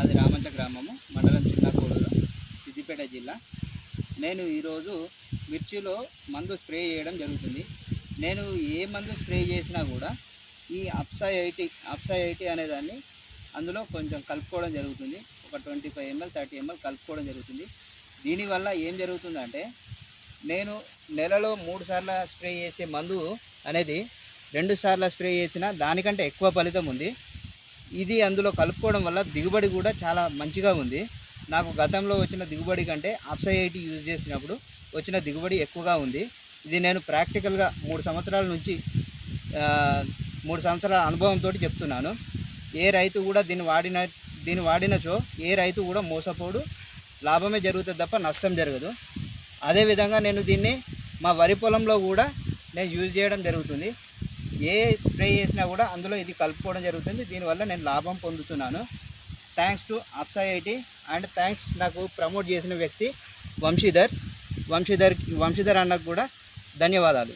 మాది రామంత గ్రామము మండలం చిన్నకూడూరు సిద్దిపేట జిల్లా. నేను ఈరోజు మిర్చిలో మందు స్ప్రే చేయడం జరుగుతుంది. నేను ఏ మందు స్ప్రే చేసినా కూడా ఈ అప్సైఐటి అప్సైఐటి అనేదాన్ని అందులో కొంచెం కలుపుకోవడం జరుగుతుంది. ఒక twenty five ML thirty ML కలుపుకోవడం జరుగుతుంది. దీనివల్ల ఏం జరుగుతుందంటే నేను నెలలో మూడు సార్లు స్ప్రే చేసే మందు అనేది రెండు సార్ల స్ప్రే చేసిన దానికంటే ఎక్కువ ఫలితం ఉంది. ఇది అందులో కలుపుకోవడం వల్ల దిగుబడి కూడా చాలా మంచిగా ఉంది. నాకు గతంలో వచ్చిన దిగుబడి కంటే అప్సై యూజ్ చేసినప్పుడు వచ్చిన దిగుబడి ఎక్కువగా ఉంది. ఇది నేను ప్రాక్టికల్గా మూడు సంవత్సరాల నుంచి మూడు సంవత్సరాల అనుభవంతో చెప్తున్నాను. ఏ రైతు కూడా దీన్ని వాడిన దీన్ని వాడినచో ఏ రైతు కూడా మోసపోడు. లాభమే జరుగుతుంది తప్ప నష్టం జరగదు. అదేవిధంగా నేను దీన్ని మా వరి పొలంలో కూడా నేను యూజ్ చేయడం జరుగుతుంది. ఏ స్ప్రే చేసినా కూడా అందులో ఇది కలుపుకోవడం జరుగుతుంది. దీనివల్ల నేను లాభం పొందుతున్నాను. Thanks to Apsa IT and thanks నాకు ప్రమోట్ చేసిన వ్యక్తి వంశీధర్. వంశీధర్ వంశీధర్ అన్నకు కూడా ధన్యవాదాలు.